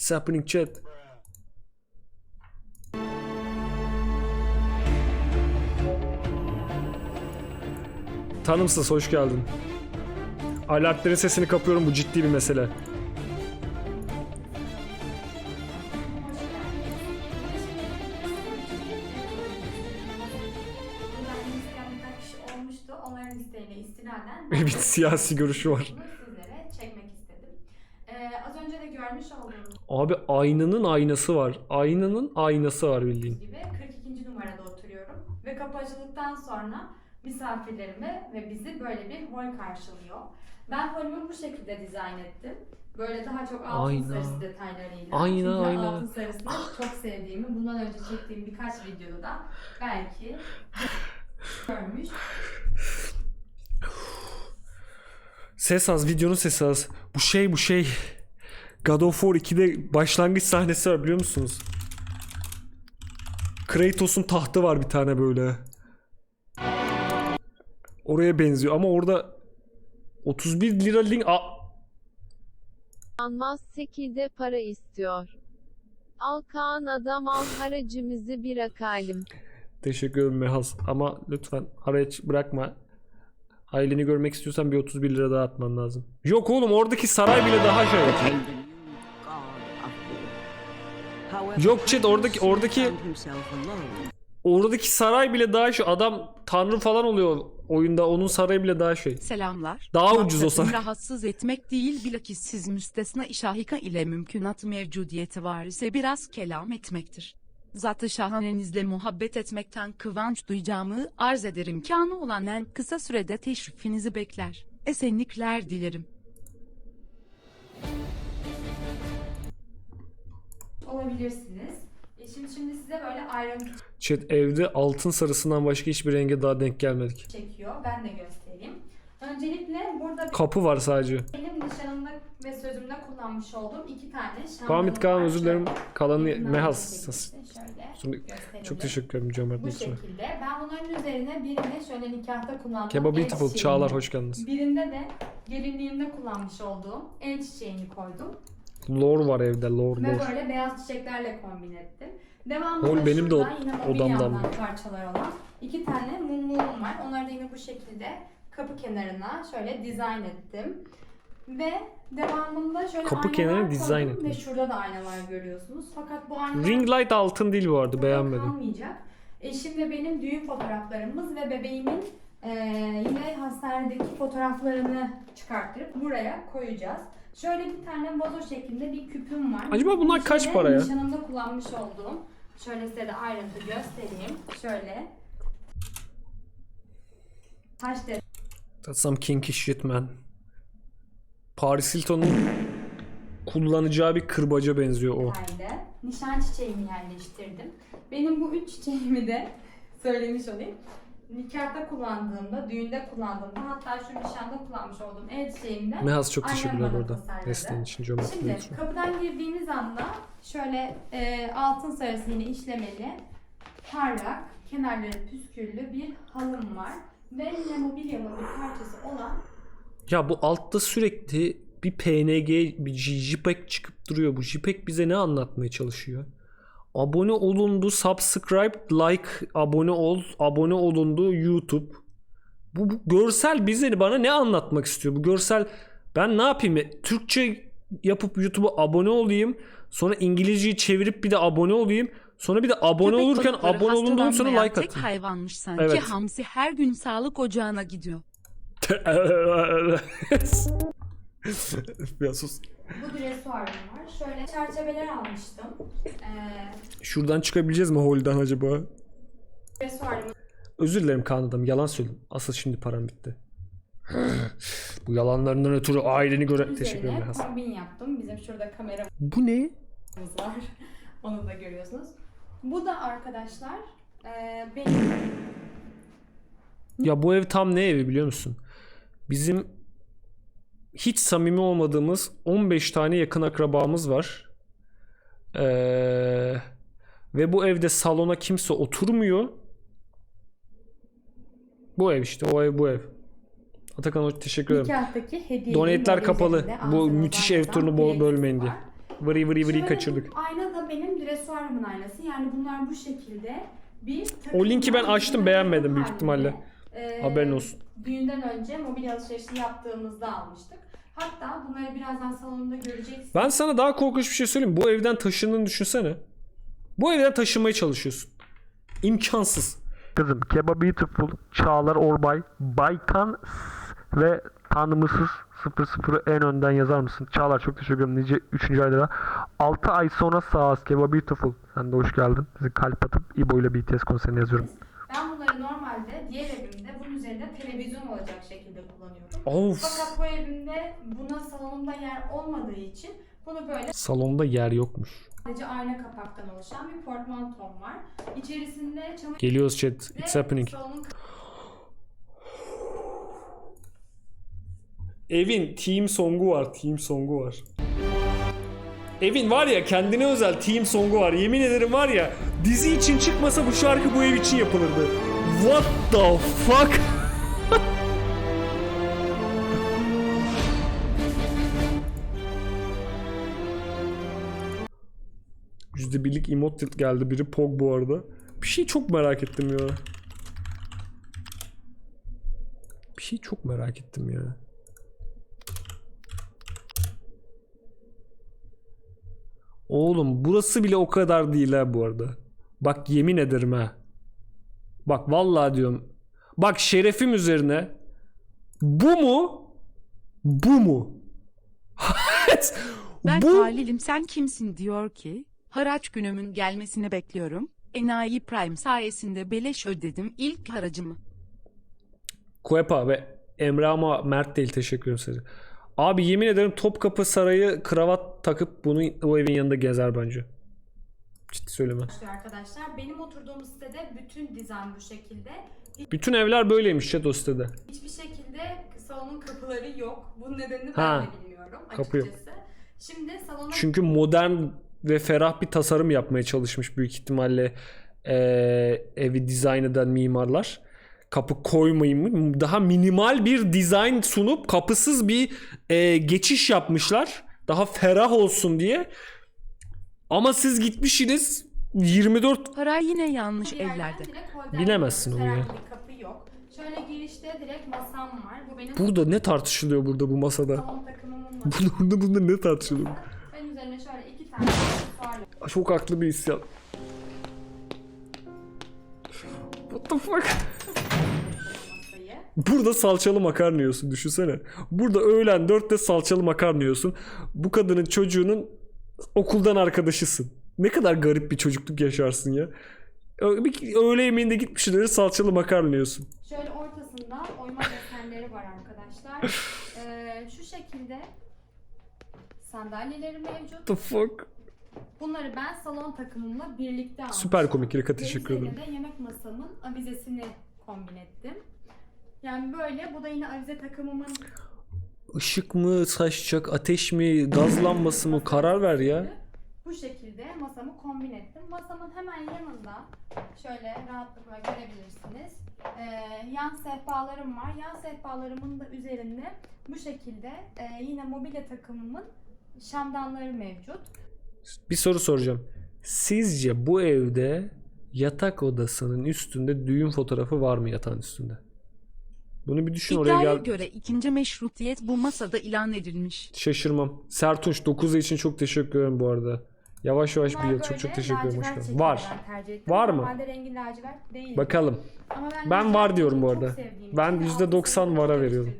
It's happening chat. Tanımsız hoş geldin. Aletlerin sesini kapıyorum bu ciddi bir mesele. İstinaden Bir siyasi görüşü var. Sizlere çekmek istedim. Ee, az önce de görmüş olduğunuz Abi aynanın aynası var. Aynanın aynası var bildiğin. gibi 42. numarada oturuyorum. Ve kapı açıldıktan sonra misafirlerimi ve bizi böyle bir hol karşılıyor. Ben holümü bu şekilde dizayn ettim. Böyle daha çok altın Ayna. sarısı detaylarıyla. Çünkü ayna. altın sarısını çok sevdiğimi bundan önce çektiğim birkaç videoda da belki görmüş Ses az, videonun sesi az. Bu şey bu şey. God of War 2'de başlangıç sahnesi var biliyor musunuz? Kratos'un tahtı var bir tane böyle. Oraya benziyor ama orada 31 lira link... Aa, Anmaz sekilde para istiyor. Al Kaan adam al haracımızı bir akalim. teşekkür ederim Mehaz. Ama lütfen araya ç- bırakma. Aileni görmek istiyorsan bir 31 lira daha atman lazım. Yok oğlum oradaki saray bile daha şey. Yok chat oradaki oradaki Oradaki saray bile daha şu adam tanrı falan oluyor oyunda onun sarayı bile daha şey. Selamlar. Daha ucuz o Maksadım sana. rahatsız etmek değil bilakis siz müstesna işahika ile mümkünat mevcudiyeti var ise biraz kelam etmektir. Zatı şahanenizle muhabbet etmekten kıvanç duyacağımı arz ederim. Kanı olan en kısa sürede teşrifinizi bekler. Esenlikler dilerim. Olabilirsiniz. E şimdi, şimdi size böyle ayrıntı Chat evde altın sarısından başka hiçbir renge daha denk gelmedik. çekiyor. Ben de göstereyim. Öncelikle burada Kapı var sadece. benim nişanımda ve sözümde kullanmış olduğum iki tane şamdanım Pamit Kaan var. özür dilerim. Kalanı Mehas. Şöyle Şimdi- gösterelim. Çok teşekkür ederim cömert Bu lütfen. şekilde. Ben bunların üzerine birini şöyle nikahta kullandığım Kebab el Beautiful çiçeğini, Çağlar hoş geldiniz. Birinde de gelinliğimde kullanmış olduğum el çiçeğini koydum. Lore var evde lore Ve lore. böyle beyaz çiçeklerle kombin ettim. Devamında Oğlum benim de o- yine odamdan parçalar olan iki tane mumluğum var. Onları da yine bu şekilde kapı kenarına şöyle dizayn ettim. Ve devamında şöyle Kapı kenarına dizayn Ve ettin. şurada da aynalar görüyorsunuz. Fakat bu aynalar Ring light altın değil bu arada beğenmedim. kalmayacak. Eşim ve benim düğün fotoğraflarımız ve bebeğimin eee, yine hastanedeki fotoğraflarını çıkarttırıp buraya koyacağız. Şöyle bir tane vazo şeklinde bir küpüm var. Acaba bunlar İçinde kaç para ya? Nişanımda kullanmış olduğum. Şöyle size de ayrıntı göstereyim. Şöyle. Taş That's some kinky shit man. Paris Hilton'un kullanacağı bir kırbaca benziyor o. detaylı nişan çiçeğimi yerleştirdim. Benim bu üç çiçeğimi de söylemiş olayım. Nikahta kullandığımda, düğünde kullandığımda hatta şu nişanda kullanmış olduğum el çiçeğimde Mehaz çok teşekkürler orada. Desteğin için cömert Şimdi lütfen. kapıdan girdiğimiz anda şöyle e, altın sarısı yine işlemeli, parlak, kenarları püsküllü bir halım var. Ve yine mobilyanın bir parçası olan Ya bu altta sürekli bir PNG, bir JPEG çıkıp duruyor. Bu JPEG bize ne anlatmaya çalışıyor? Abone olundu, subscribe, like, abone ol, abone olundu YouTube. Bu, bu görsel bize bana ne anlatmak istiyor? Bu görsel ben ne yapayım? ya? Türkçe yapıp YouTube'a abone olayım. Sonra İngilizceyi çevirip bir de abone olayım. Sonra bir de abone Köpek olurken abone olunduktan sonra like tek atın. hayvanmış sanki Evet. hamsi her gün sağlık ocağına gidiyor. ya sus. bu dresuarım var. Şöyle çerçeveler almıştım. Ee, Şuradan çıkabileceğiz mi holden acaba? dresuarımı Özür dilerim Kaan adam yalan söyledim. Asıl şimdi param bitti. Bu yalanlarından ötürü aileni göre... Teşekkür ederim üzerine Hasan. kombin yaptım. Bizim şurada kameramız Bu ne? var. Onu da görüyorsunuz. Bu da arkadaşlar e, benim Ya bu ev tam ne evi biliyor musun? Bizim hiç samimi olmadığımız 15 tane yakın akrabamız var. Ee, ve bu evde salona kimse oturmuyor. Bu ev işte o ev bu ev. Atakan Hoca teşekkür ederim. nikahtaki hediye. Donetler kapalı. Bu müthiş ev turunu bol- bölmeyin diye. Vırı vırı vırı kaçırdık. Ayna da benim dresuarımın aynası. Yani bunlar bu şekilde bir O linki ben açtım, beğenmedim büyük ihtimalle. Ee, Haberin olsun. Düğünden önce mobilya alışverişi yaptığımızda almıştık. Hatta bunları birazdan salonda göreceksiniz. Ben sana daha korkunç bir şey söyleyeyim. Bu evden taşındığını düşünsene. Bu evden taşınmaya çalışıyorsun. İmkansız. Kızım Keba Beautiful, Çağlar Orbay, Baykan ve Tanrımısız 00'ı en önden yazar mısın? Çağlar çok teşekkür ederim. Nice 3. ayda da. 6 ay sonra sağ ol Keba Beautiful. Sen de hoş geldin. Sizi kalp atıp İbo ile BTS konserine yazıyorum. Ben bunları normalde diğer evimde bunun üzerinde televizyon olacak şekilde kullanıyorum. Of. Fakat bu evimde buna salonumda yer olmadığı için bunu böyle Salonda yer yokmuş. sadece ayna kapaktan oluşan bir portmantom var. İçerisinde çamaşır Geliyoruz chat. It's happening. salonun Evin team songu var. Team songu var. Evin var ya kendine özel team songu var. Yemin ederim var ya dizi için çıkmasa bu şarkı bu ev için yapılırdı. What the fuck? Yüzde birlik emote geldi biri Pog bu arada. Bir şey çok merak ettim ya. Bir şey çok merak ettim ya. Oğlum burası bile o kadar değil ha bu arada. Bak yemin ederim ha. Bak vallahi diyorum. Bak şerefim üzerine. Bu mu? Bu mu? Ben bu Halil'im sen kimsin diyor ki, haraç günümün gelmesini bekliyorum. Enayi Prime sayesinde beleş ödedim ilk haracımı. Kuepa ve Emre ama Mert değil teşekkür ederim size. Abi yemin ederim Topkapı Sarayı kravat takıp bunu o evin yanında gezer bence. Ciddi söyleme. arkadaşlar. Benim oturduğum sitede bütün dizayn bu şekilde. Bütün evler böyleymiş chat o sitede. Hiçbir şekilde salonun kapıları yok. Bunun nedenini Ha, ben de bilmiyorum kapı yok. açıkçası. Şimdi salona Çünkü modern ve ferah bir tasarım yapmaya çalışmış büyük ihtimalle eee, evi dizayn eden mimarlar. Kapı koymayayım mı? Daha minimal bir dizayn sunup kapısız bir eee, geçiş yapmışlar. Daha ferah olsun diye. Ama siz gitmişsiniz 24 Para yine yanlış evlerde. Bilemezsin onu ya. Herhangi bir kapı yok. Şöyle girişte direkt masam var. Bu benim Burada ne tartışılıyor burada bu masada? salon takımımın. Burada burada ne tartışılıyor? Çok haklı bir isyan. What the fuck? Burada salçalı makarna yiyorsun düşünsene. Burada öğlen dörtte salçalı makarna yiyorsun. Bu kadının çocuğunun okuldan arkadaşısın. Ne kadar garip bir çocukluk yaşarsın ya. Bir Öğle yemeğinde gitmişsin öyle salçalı makarna yiyorsun. Şöyle ortasında oyma desenleri var arkadaşlar. Ee, şu şekilde sandalyeleri mevcut. The fuck? Bunları ben salon takımımla birlikte almıştım. Süper komik Rika teşekkür ederim. de yemek masamın avizesini kombin ettim. Yani böyle bu da yine avize takımımın Işık mı saçacak, ateş mi, gaz lambası mı karar ver ya. Bu şekilde masamı kombin ettim. Masamın hemen yanında şöyle rahatlıkla görebilirsiniz. Ee, yan sehpalarım var. Yan sehpalarımın da üzerinde bu şekilde e, yine mobilya takımımın şamdanları mevcut. Bir soru soracağım. Sizce bu evde yatak odasının üstünde düğün fotoğrafı var mı yatağın üstünde? Bunu bir düşün oraya İddiaya gel. göre ikinci meşrutiyet bu masada ilan edilmiş. Şaşırmam. Sertunç 9 ay için çok teşekkür ederim bu arada. Yavaş yavaş Bunlar biliyor. Çok çok teşekkür ederim. Hoş geldin. Var. Var mı? Rengi lacivert değil. Bakalım. Ama Ben var diyorum bu arada. Ben için ve %90 altı vara veriyorum.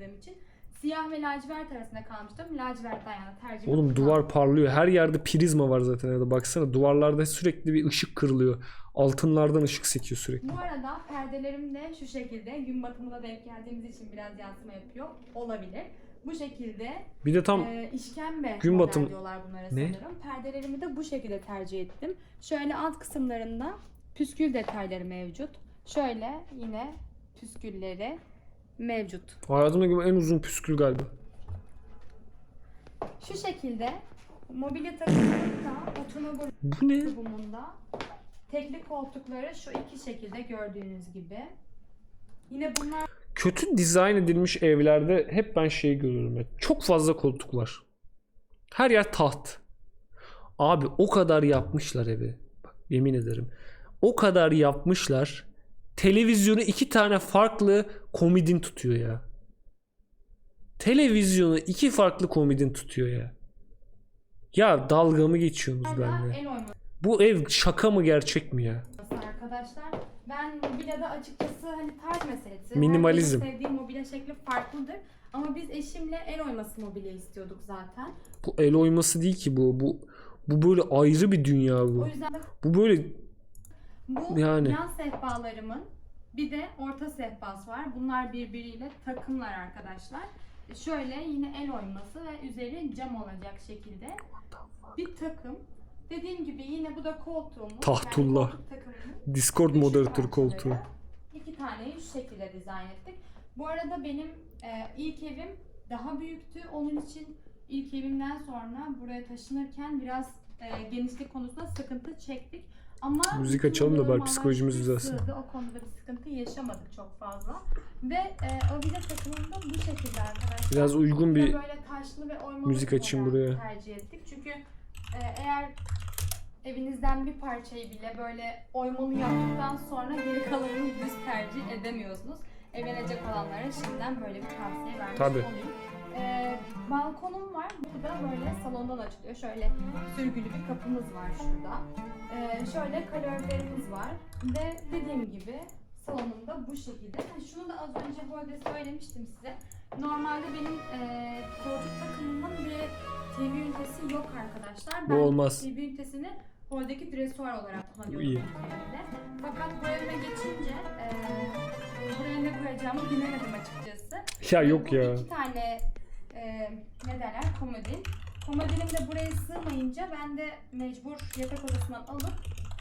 Siyah ve lacivert arasında kalmıştım. Lacivertten yana tercih Oğlum duvar parlıyor. Her yerde prizma var zaten evde. Baksana duvarlarda sürekli bir ışık kırılıyor. Altınlardan ışık sekiyor sürekli. Bu arada perdelerim de şu şekilde gün batımına denk geldiğimiz için biraz yansıma yapıyor olabilir. Bu şekilde Bir de tam e, işkembe gün batım- diyorlar bunlara Ne? sanırım. Perdelerimi de bu şekilde tercih ettim. Şöyle alt kısımlarında püskül detayları mevcut. Şöyle yine püskülleri mevcut. hayatımda en uzun püskül galiba. Şu şekilde mobilya takımında oturma Bu ne? grubumunda tekli koltukları şu iki şekilde gördüğünüz gibi. Yine bunlar Kötü dizayn edilmiş evlerde hep ben şey görüyorum. ya, Çok fazla koltuk var. Her yer taht. Abi o kadar yapmışlar evi. Bak yemin ederim. O kadar yapmışlar. Televizyonu iki tane farklı komedin tutuyor ya. Televizyonu iki farklı komedin tutuyor ya. Ya dalga mı geçiyorsunuz benimle? Bu ev şaka mı gerçek mi ya? arkadaşlar. Ben mobilyada açıkçası hani tarz meselesi. Minimalizm. Herkesin sevdiği mobilya şekli farklıdır. Ama biz eşimle el oyması mobilya istiyorduk zaten. Bu el oyması değil ki bu. Bu bu böyle ayrı bir dünya bu. O yüzden de Bu böyle bu Yani. yan sehpalarımın bir de orta sehpası var. Bunlar birbiriyle takımlar arkadaşlar. Şöyle yine el oyması ve üzeri cam olacak şekilde bir takım. Dediğim gibi yine bu da koltuğumuz. Tahtullah. Yani. Discord moderatör koltuğu. İki taneyi şu şekilde dizayn ettik. Bu arada benim e, ilk evim daha büyüktü. Onun için ilk evimden sonra buraya taşınırken biraz e, genişlik konusunda sıkıntı çektik. Ama Müzik açalım da bari psikolojimiz bize düzelsin. O konuda bir sıkıntı yaşamadık çok fazla. Ve e, obje takımında bu şekilde arkadaşlar. Biraz uygun bir böyle taşlı ve oymalı müzik açayım buraya. tercih ettik. Çünkü e, eğer evinizden bir parçayı bile böyle oymalı yaptıktan sonra geri kalanını düz tercih edemiyorsunuz. Evlenecek olanlara şimdiden böyle bir tavsiye vermiş Tabii. olayım. Balkonum var. Burada böyle salondan açılıyor. Şöyle sürgülü bir kapımız var şurada. E, şöyle kaloriflerimiz var. Ve dediğim gibi salonumda bu şekilde. Ha, şunu da az önce bu arada söylemiştim size. Normalde benim e, koltuk takımımın bir TV ünitesi yok arkadaşlar. Bu olmaz. TV ünitesini oradaki dresuar olarak kullanıyorum. iyi. Fakat bu evime geçince e, buraya ne koyacağımı bilemedim açıkçası. ya Ve yok ya. iki tane e, ne derler komodin. Komodinim de buraya sığmayınca ben de mecbur yatak odasından alıp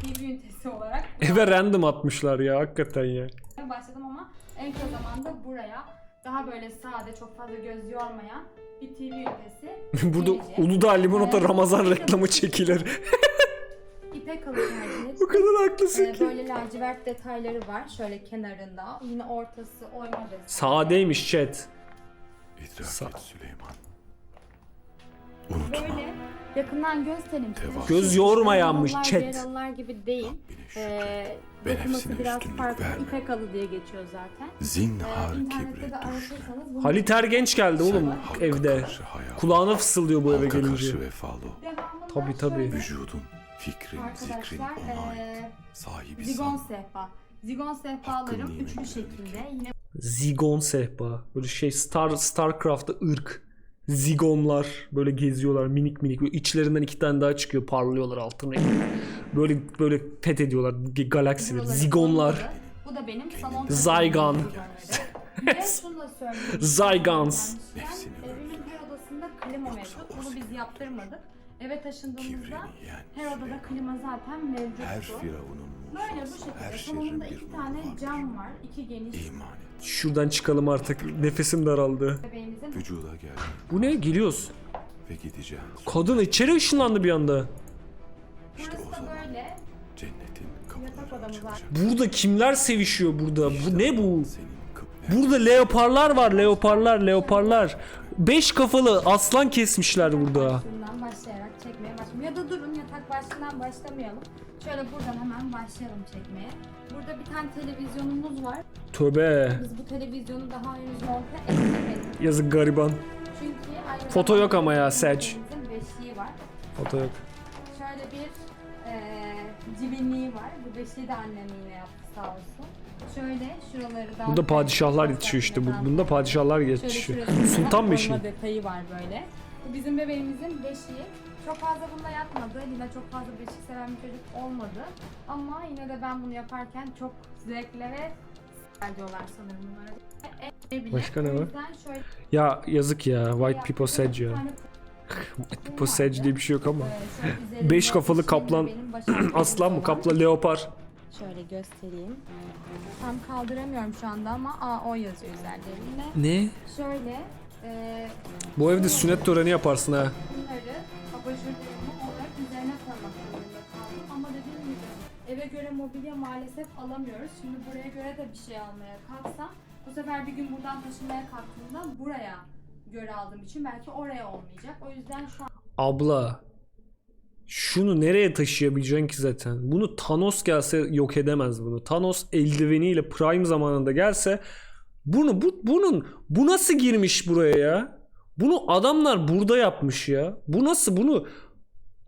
TV ünitesi olarak Eve random atmışlar ya hakikaten ya. başladım ama en kısa zamanda buraya daha böyle sade çok fazla göz yormayan bir TV ünitesi Burada gelecek. Uludağ Limonata Ee, Ramazan reklamı çekilir. İpek ettim. o kadar haklısın Ee, ki. böyle lacivert detayları var şöyle kenarında. Yine ortası oyma. Sadeymiş chat. İdrak Sağ- et Süleyman. Unutma. Böyle yakından göstereyim size. Tevazu. Göz halılar chat. diğer halılar gibi değil. Rabbine şükür. Ee, Ben hepsine biraz üstünlük farklı. verme. İpek halı diye geçiyor zaten. Zinhar Ee, internette kibre de düşme. aratırsanız bunu Halit Ergenç geldi oğlum Halka evde. karşı hayal, Kulağına fısıldıyor bu eve halka gelince. karşı vefalı ol. Devamında Tabii, tabii. şöyle Vücudun, fikrin, zikrin Arkadaşlar ona ait. ee, Sahibi zigon sen. sehpa. Zigon sehpalarım Hakkın üçlü nimetlerine şekilde. Yine Zigon sehpa. Böyle şey Star Starcraft'ta ırk. Zigonlar böyle geziyorlar minik minik. Böyle içlerinden iki tane daha çıkıyor parlıyorlar altın renkli. Böyle böyle fethediyorlar galaksileri. Zigonlar. Bu da benim salon Zygon. Zygons. Evimin her odasında klima mevcut. Bunu biz yaptırmadık. Eve taşındığımızda her odada klima zaten mevcuttu. Her firavunun Böyle bu her şekilde. şerrin Salonunda bir iki tane cam var. iki geniş İman et. Şuradan çıkalım artık. Nefesim daraldı. bebeğimizin. Vücuda gel Bu ne? Geliyoruz. ve gideceğin Kadın içeri ışınlandı bir anda. İşte Burası o da zaman böyle. cennetin Yatak kapıları odamız var. açılacak. Burada kimler sevişiyor burada? Bu ne bu? Senin Burada leoparlar var. Leoparlar, leoparlar. Beş kafalı aslan kesmişler burada. Başlayalım. Ya da durun yatak başından başlamayalım. Şöyle buradan hemen başlayalım çekmeye. Burada bir tane televizyonumuz var. Tövbe. Biz bu televizyonu daha henüz monte edemedik. Yazık gariban. Çünkü aynı Foto yok ama ya, evimizin beşiği var. Foto yok. Şöyle bir eee cibinliği var. Bu beşiği de annem yine yaptı sağ olsun. Şöyle şuraları da... Burada padişahlar yetişiyor işte. Bu- Bunda padişahlar yetişiyor. Şurasında Sultan beşiği. detayı var böyle. Bu bizim bebeğimizin beşiği. Çok fazla bunda yatmadı. Lina çok fazla beşik seven bir çocuk olmadı. Ama yine de ben bunu yaparken çok zevkle ve diyorlar sanırım bunlara. E. Başka ne O var? şöyle Ya yazık ya. White people said ya. White people said diye bir şey yok ama. Ee, Beş kafalı kaplan. Aslan mı? Kaplan, leopar. Şöyle göstereyim. Tam kaldıramıyorum şu anda ama AO yazıyor üzerlerinde. Ne? Şöyle e, Bu evde sünnet töreni yaparsın ha. Mobilya maalesef alamıyoruz. Şimdi buraya göre de bir şey almaya kalksam bu sefer bir gün buradan taşınmaya kalktığımda buraya göre aldığım için belki oraya olmayacak. O yüzden şu an Abla. Şunu nereye taşıyabileceksin ki zaten? Bunu Thanos gelse yok edemez bunu. Thanos eldiveniyle Prime zamanında gelse bunu bu bunun bu nasıl girmiş buraya ya? Bunu adamlar burada yapmış ya. Bu nasıl bunu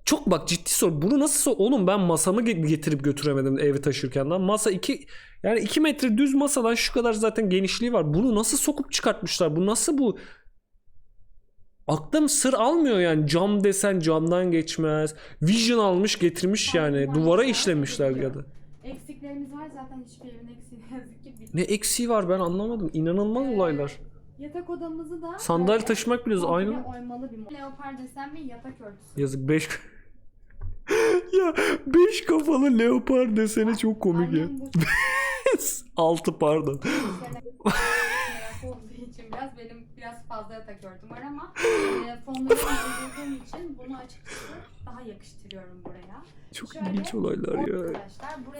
çok bak ciddi sor. Bunu nasıl oğlum ben masamı ge- getirip götüremedim evi taşırken lan. Masa 2 yani 2 metre düz masadan şu kadar zaten genişliği var. Bunu nasıl sokup çıkartmışlar? Bu nasıl bu? Aklım sır almıyor yani. Cam desen camdan geçmez. Vision almış getirmiş yani. Duvara işlemişler ya da. Eksiklerimiz var zaten hiçbir evin eksiği ne yazık ki. Ne eksiği var ben anlamadım. İnanılmaz Ee, olaylar. Yatak odamızı da Sandalye taşımak komple aynı. bir. Leopar desen ve yatak örtüsü. Yazık 5 ya 5 kafalı leopar desene çok komik ya. 6 pardon. olduğu için biraz benim biraz fazla yatak örtüm ama e, fonlarını uydurduğum için bunu açıkçası daha yakıştırıyorum buraya. Çok Şöyle, ilginç olaylar ya.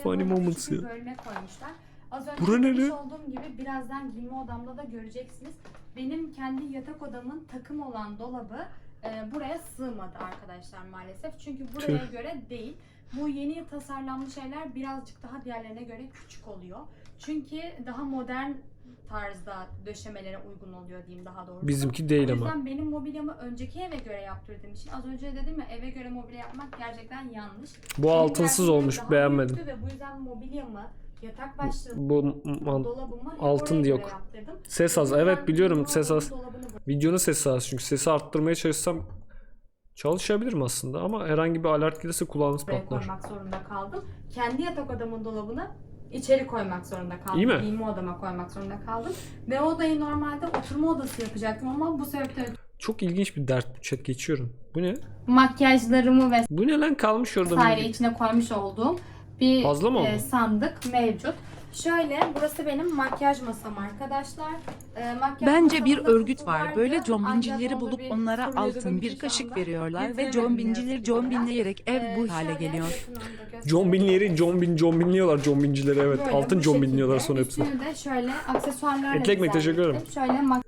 Funny moments ya. bölme koymuşlar. Az önce Bura nere? olduğum gibi birazdan giyinme odamda da göreceksiniz. Benim kendi yatak odamın takım olan dolabı e, buraya sığmadı arkadaşlar maalesef. Çünkü buraya Tüh. göre değil. Bu yeni tasarlanmış şeyler birazcık daha diğerlerine göre küçük oluyor. Çünkü daha modern tarzda döşemelere uygun oluyor diyeyim daha doğrusu. Bizimki O değil ama. yüzden benim mobilyamı önceki eve göre yaptırdığım için az önce dedim ya eve göre mobilya yapmak gerçekten yanlış. Bu Benim altınsız olmuş beğenmedim. Ve bu yüzden mobilyamı, yatak başlığımı, Bu man- altın göre yok. yaptırdım. ses az. Evet biliyorum ses az. Videonun sesi az çünkü sesi arttırmaya çalışsam çalışabilirim aslında ama herhangi bir alert gelirse kulağınız buraya patlar. koymak zorunda kaldım. Kendi yatak odamın dolabını içeri koymak zorunda kaldım. İyi mi? Giyinme odama koymak zorunda kaldım. Ve odayı normalde oturma odası yapacaktım ama bu sebepten Çok ilginç bir dert bu chat geçiyorum. Bu ne? makyajlarımı ve Bu ne lan kalmış orada vesaire içine koymuş olduğum bir Fazla mı e, oldu? sandık mevcut. Şöyle burası benim makyaj masam arkadaşlar. E, makyaj Bence bir masamda örgüt kutu var. vardı. Böyle Ancak combincileri onda bulup bir onlara sorun altın bir şu kaşık anda. veriyorlar ve Getiremedim combincileri ne yazık ki combinleyerek ev Ee, bu hale şöyle geliyor. yakından da göstereyim. Combinleri combin combinliyorlar combincileri evet. Böyle Altın bu combinliyorlar şekilde. sonra hepsini. Üstünü de şöyle aksesuarlarla Etli ekmek, teşekkür ederim. düzenledim. Şöyle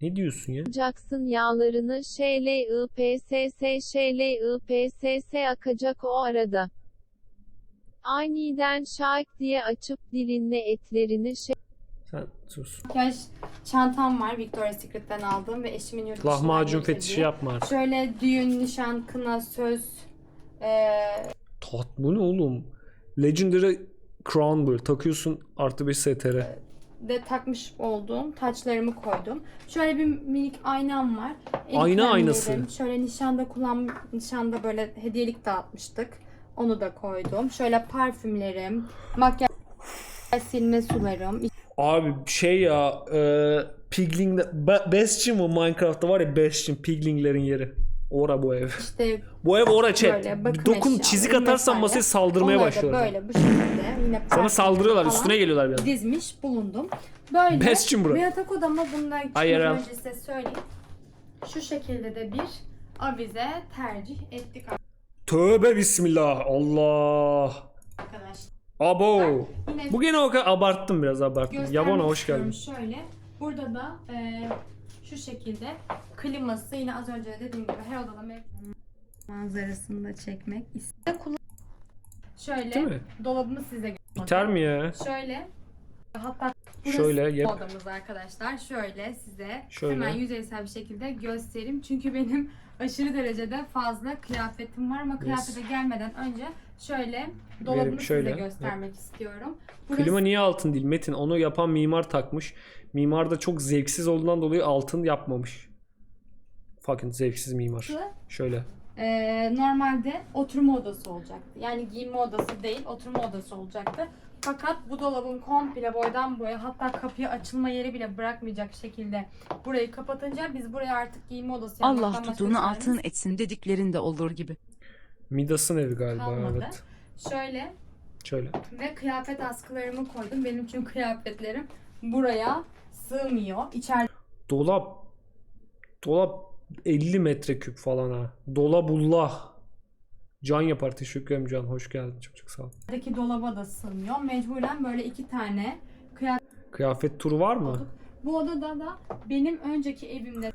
Ne diyorsun ya? Jackson yağlarını şlipss şlipss akacak o arada. Aniden şark diye açıp dilinle etlerini Sen sus. çantam var Victoria's Secret'ten aldığım ve eşimin yurt dışından Lahmacun getirdiği. fetişi yapma artık. Şöyle düğün, nişan, kına, söz, eee Tat bu ne oğlum? Legendary Crown böyle takıyorsun artı 5 STR. de takmış olduğum taçlarımı koydum. Şöyle bir minik aynam var. El Ayna kremlerim. aynası. Şöyle nişanda kullan nişanda böyle hediyelik dağıtmıştık. Onu da koydum. Şöyle parfümlerim, makyaj silme sularım, Abi şey ya e, Pigling Be- Bastion mu Minecraft'ta var ya Bastion Piglinglerin yeri. Ora bu ev. işte Bu ev ora chat. Bir dokun eşyaları çizik atarsan masaya saldırmaya başlıyorlar. böyle bu şekilde yine Sana saldırıyorlar falan üstüne geliyorlar biraz. dizmiş bulundum. Böyle Bastion bura. bir yatak odama bundan önce size söyleyeyim. Şu şekilde de bir avize tercih ettik Tövbe bismillah. Allah. arkadaşlar. Abo. Yine Bu gene o kadar abarttım biraz abarttım. göstermek Yabona hoş istiyorum geldin. Şöyle burada da e, şu şekilde kliması yine az önce dediğim gibi her odada mevcut. manzarasını da çekmek istedim. Şöyle mi? dolabımı size göstereyim. Biter mi ya? Şöyle hatta burası Şöyle yap. odamız arkadaşlar. Şöyle size Şöyle. hemen yüzeysel bir şekilde göstereyim. Çünkü benim aşırı derecede fazla kıyafetim var ama kıyafete gelmeden önce şöyle dolabımı Verim şöyle. size göstermek istiyorum. Burası Klima niye altın değil Metin? Onu yapan mimar takmış. Mimar da çok zevksiz olduğundan dolayı altın yapmamış. Fucking zevksiz mimar. Şöyle. e, normalde oturma odası olacaktı. Yani giyinme odası değil, oturma odası olacaktı. Fakat bu dolabın komple boydan boya hatta kapıya açılma yeri bile bırakmayacak şekilde burayı kapatınca biz buraya artık giyinme odası Allah yapmaktan başka tuttuğunu çaremiz altın etsin dediklerinde olur gibi. Midas'ın evi galiba kalmadı. evet. Şöyle Şöyle. ve kıyafet askılarımı koydum. Benim çünkü kıyafetlerim buraya sığmıyor. İçeride Dolap dolap 50 metreküp falan ha. Dolabullah. Can yapar. Teşekkür ederim Can. Hoş geldin. Çok çok sağ ol. Buradaki dolaba da sığmıyor. Mecburen böyle iki tane kıyafet Kıyafet turu var mı? olduk. Bu odada da benim önceki evimde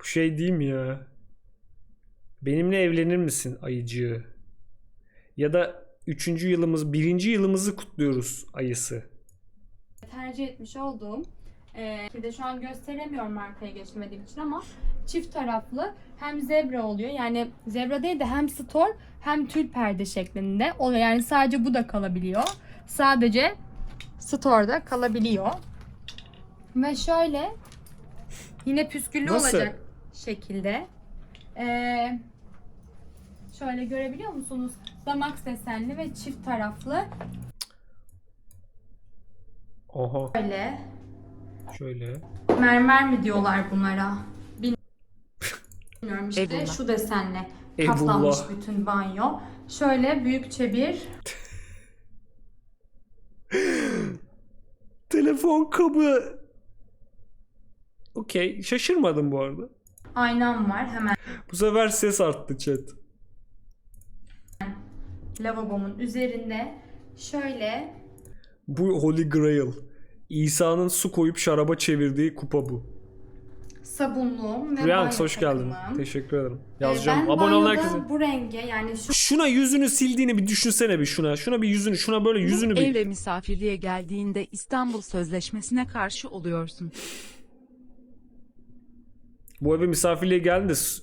Bu şey değil mi ya? Benimle evlenir misin ayıcığı? Ya da üçüncü yılımız, birinci yılımızı kutluyoruz ayısı. tercih etmiş olduğum e, de şu an gösteremiyorum markaya geçmediğim için ama çift taraflı hem zebra oluyor. Yani zebra değil de hem stor hem tül perde şeklinde oluyor. Yani sadece bu da kalabiliyor. Sadece store'da kalabiliyor. Ve şöyle yine püsküllü Nasıl? olacak şekilde. E, şöyle görebiliyor musunuz? Damak desenli ve çift taraflı. Oha. böyle Şöyle. mermer mi diyorlar bunlara? Bilmiyorum işte Eyvallah. şu desenle Eyvallah. kaplanmış bütün banyo. Şöyle büyükçe bir Telefon kabı. Okey. Şaşırmadım bu arada. aynam var hemen Bu sefer ses arttı chat. lavabomun üzerinde. Şöyle Bu Holy Grail. İsa'nın su koyup şaraba çevirdiği kupa bu. sabunluğum ve Riyanks banyo hoş geldin. takımım. Teşekkür ederim. Ee, Yazacağım. ben Abone olan banyoda herkese. bu renge yani şu Şuna yüzünü sildiğini bir düşünsene bir şuna. Şuna bir yüzünü, şuna böyle yüzünü bir... Evle misafirliğe geldiğinde İstanbul Sözleşmesi'ne karşı oluyorsun. Bu eve misafirliğe geldiğinde s-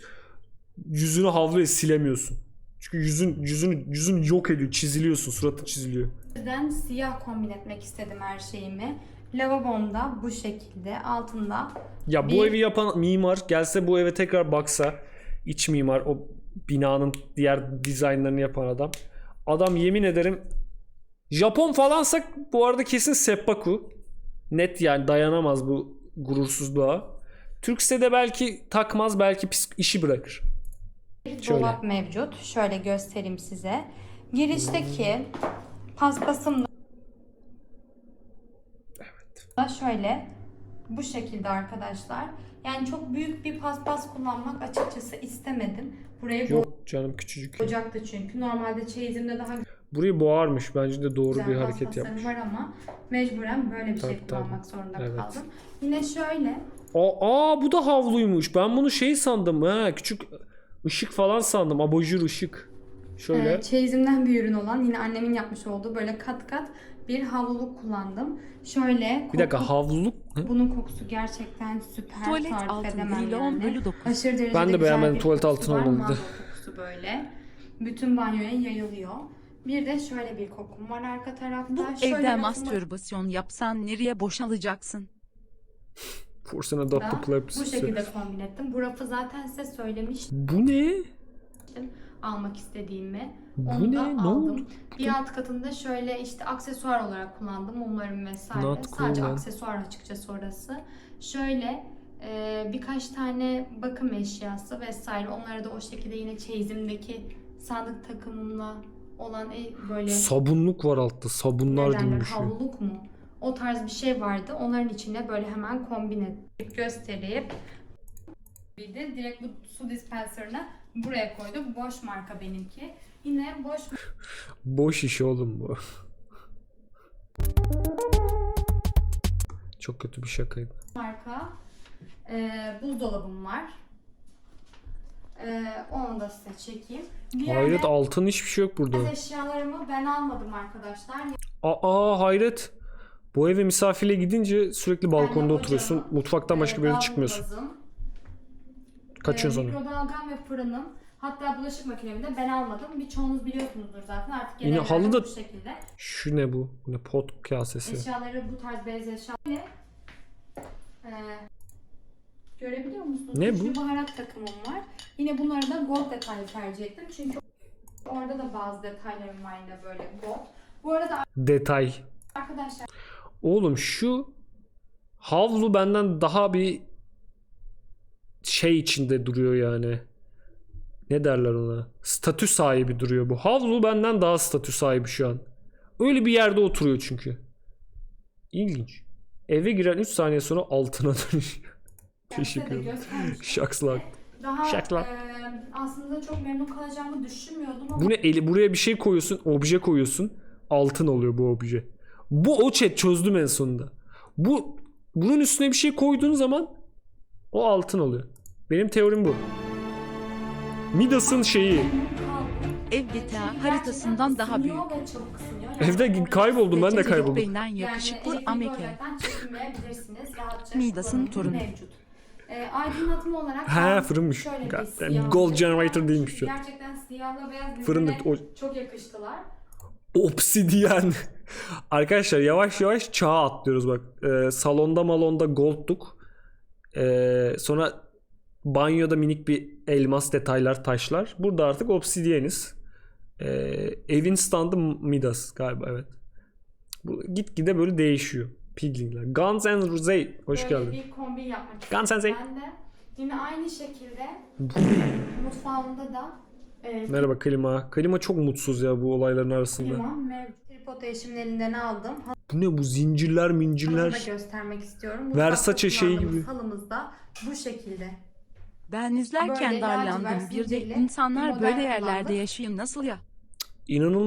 yüzünü havluya silemiyorsun. Çünkü yüzün yüzünü yüzün yok ediyor, çiziliyorsun, suratı çiziliyor. yüzden siyah kombin etmek istedim her şeyimi. Lavabomda bu şekilde altında Ya bu Bir- evi yapan mimar gelse bu eve tekrar baksa iç mimar o binanın diğer dizaynlarını yapan adam. Adam yemin ederim Japon falansak bu arada kesin seppaku. Net yani dayanamaz bu gurursuzluğa. Türkse de belki takmaz belki işi bırakır. Bir dolap mevcut. Şöyle göstereyim size. Girişteki paspasım da şöyle bu şekilde arkadaşlar. Yani çok büyük bir paspas kullanmak açıkçası istemedim. Burayı bu Yok canım küçücük. olacaktı çünkü. Normalde çeyizimde daha Burayı boğarmış. Bence de doğru güzel bir hareket yapmış. var ama mecburen böyle bir şey Tabii, tabii. kullanmak zorunda Evet. kaldım. Yine şöyle Aa, aa bu da havluymuş. Ben bunu şey sandım. Ha, küçük ışık falan sandım. Abajur ışık. Şöyle. e, çeyizimden bir ürün olan yine annemin yapmış olduğu böyle kat kat bir havluluk kullandım. Şöyle Bir dakika koku- havluluk. Hı? Bunun kokusu gerçekten süper. Tuvalet tarif altın edemem değil 10 yani. bölü 9. Aşırı derecede Ben de güzel beğenmedim, bir tuvalet kokusu altın var. olmalı dedi. kokusu böyle. Bütün banyoya yayılıyor. Bir de şöyle bir kokum var arka tarafta. Bu şöyle evde mastürbasyon yapsan nereye boşalacaksın? Forsen da Adapt bu şekilde kombin ettim. Bu rafı zaten size söylemiştim Bu ne? Almak istediğimi. Bu Onu ne? da Ne aldım. oldu? Bir alt katında şöyle işte aksesuar olarak kullandım. Mumlarım vesaire. Not cool Sadece man. aksesuar açıkçası orası. Şöyle e, birkaç tane bakım eşyası vesaire. Onları da o şekilde yine çeyizimdeki sandık takımımla olan e, böyle Sabunluk var altta. Sabunlar ne gibi derler, bir şey. havluluk mu? O tarz bir şey vardı. Onların içine böyle hemen kombin edip gösterip bir de direkt bu su dispenserını buraya koydum. Boş marka benimki. Yine boş Boş iş oğlum bu. Çok kötü bir şakaydı. marka e, buzdolabım var. E, onu da size çekeyim. Diğer Hayret de- altın hiçbir şey yok burada. eşyalarımı ben almadım arkadaşlar. Aa hayret. Bu eve misafirle gidince sürekli balkonda Yani oturuyorsun. Mutfaktan başka bir yere Ee, çıkmıyorsun. davlumbazım, Kaçıyorsun e, sonra. Mikrodalgam ve fırınım. Hatta bulaşık makinemi de ben almadım. Birçoğunuz biliyorsunuzdur zaten artık Yine genelde halı da- bu şekilde. Şu ne bu? Bu ne pot kasesi? Eşyaları bu tarz beyaz eşya. Yine, e, görebiliyor musunuz? Ne Üçlü bu? baharat takımım var. Yine bunları da gold detaylı tercih ettim. Çünkü orada da bazı detaylarım var yine böyle gold. Bu arada Detay. arkadaşlar Oğlum şu havlu benden daha bir şey içinde duruyor yani. Ne derler ona? Statü sahibi duruyor bu. Havlu benden daha statü sahibi şu an. Öyle bir yerde oturuyor çünkü. İlginç. Eve giren 3 saniye sonra altına dönüşüyor. Teşekkür de ederim. Şakslar. Daha e, aslında çok memnun kalacağımı düşünmüyordum ama Bu ne? Eli, buraya bir şey koyuyorsun, obje koyuyorsun. Altın oluyor bu obje. Bu o chat çözdüm en sonunda. Bu bunun üstüne bir şey koyduğun zaman o altın oluyor. Benim teorim bu. Midas'ın şeyi. Ev GTA haritasından daha büyük. Evde kayboldum ben de kayboldum. Bey'den Yani yakışıklı Ameke. Midas'ın torunu. Mevcut. E, aydınlatma olarak Ha, ben fırınmış. gold generator değilmiş. Gerçekten siyahla beyaz Fırındır, o- çok yakıştılar. Obsidiyen. Arkadaşlar yavaş yavaş çağa atlıyoruz bak. Ee, salonda malonda gold'tuk. Ee, sonra banyoda minik bir elmas detaylar taşlar. Burada artık obsidiyeniz. Ee, evin standı Midas galiba evet. Bu gitgide böyle değişiyor. Piglingler. Guns and Rosé. Hoş Böyle geldin. bir kombin yapmak Guns. Ben de yine aynı şekilde mutfağımda da e, Merhaba Klima. Klima çok mutsuz ya bu olayların arasında. limon mevcut. Eşimin elinden aldım. Bu ne bu zincirler Halımı da mincirler. göstermek istiyorum. Versace Mutfakta şeyi kullandığımız gibi. Halımız da bu şekilde. Ben izlerken Böyle darlandım. Bir de zincirli bir insanlar model böyle yerlerde kullandık. yaşayın nasıl ya? İnanılmaz